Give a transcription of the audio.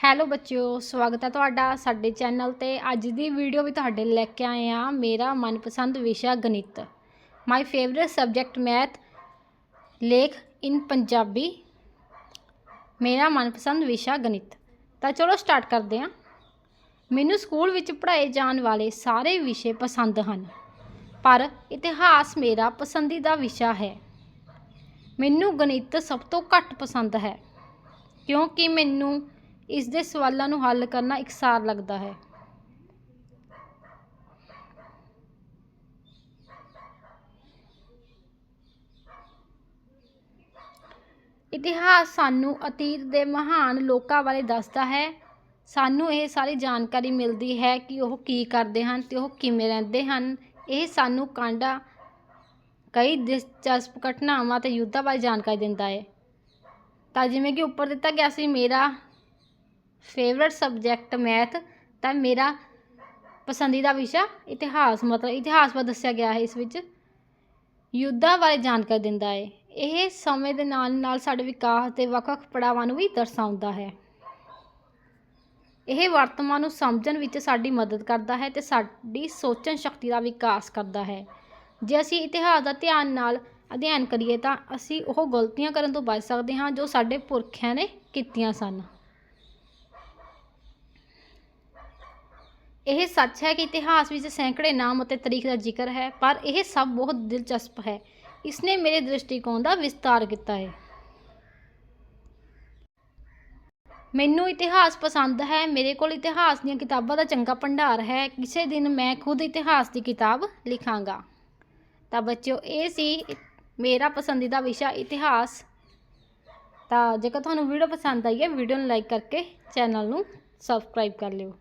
Hello ਬੱਚਿਓ, ਸਵਾਗਤ ਹੈ ਤੁਹਾਡਾ ਸਾਡੇ ਚੈਨਲ ਤੇ। ਅੱਜ ਦੀ ਵੀਡੀਓ ਵੀ ਤੁਹਾਡੇ ਲੈ ਕੇ ਆਏ ਆ ਮੇਰਾ ਮਨਪਸੰਦ ਵਿਸ਼ਾ ਗਣਿਤ। ਮਾਈ ਫੇਵਰਿਟ ਸਬਜੈਕਟ ਮੈਥ ਲੇਖ ਇਨ ਪੰਜਾਬੀ। ਮੇਰਾ ਮਨਪਸੰਦ ਵਿਸ਼ਾ ਗਣਿਤ। ਤਾਂ ਚਲੋ ਸਟਾਰਟ ਕਰਦੇ ਹਾਂ ਮੈਨੂੰ ਸਕੂਲ ਵਿੱਚ ਪੜ੍ਹਾਏ ਜਾਣ ਵਾਲੇ ਸਾਰੇ ਵਿਸ਼ੇ ਪਸੰਦ ਹਨ, ਪਰ ਇਤਿਹਾਸ ਮੇਰਾ ਪਸੰਦੀਦਾ ਵਿਸ਼ਾ ਹੈ। ਮੈਨੂੰ ਗਣਿਤ ਸਭ ਤੋਂ ਘੱਟ ਪਸੰਦ ਹੈ, ਕਿਉਂਕਿ ਮੈਨੂੰ ਇਸ ਦੇ ਸਵਾਲਾਂ ਨੂੰ ਹੱਲ ਕਰਨਾ ਇਕਸਾਰ ਲੱਗਦਾ ਹੈ। ਇਤਿਹਾਸ ਸਾਨੂੰ ਅਤੀਤ ਦੇ ਮਹਾਨ ਲੋਕਾਂ ਬਾਰੇ ਦੱਸਦਾ ਹੈ। ਸਾਨੂੰ ਇਹ ਸਾਰੀ ਜਾਣਕਾਰੀ ਮਿਲਦੀ ਹੈ ਕਿ ਉਹ ਕੀ ਕਰਦੇ ਹਨ ਤੇ ਉਹ ਕਿਵੇਂ ਰਹਿੰਦੇ ਹਨ। ਇਹ ਸਾਨੂੰ ਕਾਂਡਾ, ਕਈ ਦਿਲਚਸਪ ਘਟਨਾਵਾਂ ਤੇ ਯੁੱਧਾਂ ਬਾਰੇ ਜਾਣਕਾਰੀ ਦਿੰਦਾ ਹੈ। ਤਾਂ ਜਿਵੇਂ ਕਿ ਉੱਪਰ ਦਿੱਤਾ ਗਿਆ ਸੀ, ਮੇਰਾ ਫੇਵਰਟ ਸਬਜੈਕਟ ਮੈਥ ਤਾਂ ਮੇਰਾ ਪਸੰਦੀਦਾ ਵਿਸ਼ਾ ਇਤਿਹਾਸ, ਮਤਲਬ ਇਤਿਹਾਸ ਬਾਰੇ ਦੱਸਿਆ ਗਿਆ ਹੈ ਇਸ ਵਿੱਚ। ਯੁੱਧਾਂ ਬਾਰੇ ਜਾਣਕਾਰੀ ਦਿੰਦਾ ਹੈ। ਇਹ ਸਮੇਂ ਦੇ ਨਾਲ ਨਾਲ ਸਾਡੇ ਵਿਕਾਸ ਦੇ ਵੱਖ-ਵੱਖ ਪੜਾਵਾਂ ਨੂੰ ਵੀ ਦਰਸਾਉਂਦਾ ਹੈ। ਇਹ ਵਰਤਮਾਨ ਨੂੰ ਸਮਝਣ ਵਿੱਚ ਸਾਡੀ ਮਦਦ ਕਰਦਾ ਹੈ ਤੇ ਸਾਡੀ ਸੋਚਣ ਸ਼ਕਤੀ ਦਾ ਵਿਕਾਸ ਕਰਦਾ ਹੈ। ਜੇ ਅਸੀਂ ਇਤਿਹਾਸ ਦਾ ਧਿਆਨ ਨਾਲ ਅਧਿਐਨ ਕਰੀਏ ਤਾਂ ਅਸੀਂ ਉਹ ਗਲਤੀਆਂ ਕਰਨ ਤੋਂ ਬਚ ਸਕਦੇ ਹਾਂ ਜੋ ਸਾਡੇ ਪੁਰਖਿਆਂ ਨੇ ਕੀਤੀਆਂ ਸਨ। ਇਹ ਸੱਚ ਹੈ ਕਿ ਇਤਿਹਾਸ ਵਿੱਚ ਸੈਂਕੜੇ ਨਾਮ ਅਤੇ ਤਾਰੀਖ ਦਾ ਜ਼ਿਕਰ ਹੈ, ਪਰ ਇਹ ਸਭ ਬਹੁਤ ਦਿਲਚਸਪ ਹੈ। ਇਸ ਨੇ ਮੇਰੇ ਦ੍ਰਿਸ਼ਟੀਕੋਣ ਦਾ ਵਿਸਤਾਰ ਕੀਤਾ ਹੈ। ਮੈਨੂੰ ਇਤਿਹਾਸ ਪਸੰਦ ਹੈ। ਮੇਰੇ ਕੋਲ ਇਤਿਹਾਸ ਦੀਆਂ ਕਿਤਾਬਾਂ ਦਾ ਚੰਗਾ ਭੰਡਾਰ ਹੈ। ਕਿਸੇ ਦਿਨ ਮੈਂ ਖੁਦ ਇਤਿਹਾਸ ਦੀ ਕਿਤਾਬ ਲਿਖਾਂਗਾ। ਤਾਂ ਬੱਚਿਓ, ਇਹ ਸੀ ਮੇਰਾ ਪਸੰਦੀਦਾ ਵਿਸ਼ਾ ਇਤਿਹਾਸ। ਤਾਂ ਜੇਕਰ ਤੁਹਾਨੂੰ ਵੀਡੀਓ ਪਸੰਦ ਆਈ ਹੈ, ਵੀਡੀਓ ਨੂੰ ਲਾਈਕ ਕਰਕੇ ਚੈਨਲ ਨੂੰ ਸਬਸਕ੍ਰਾਈਬ ਕਰ ਲਿਓ।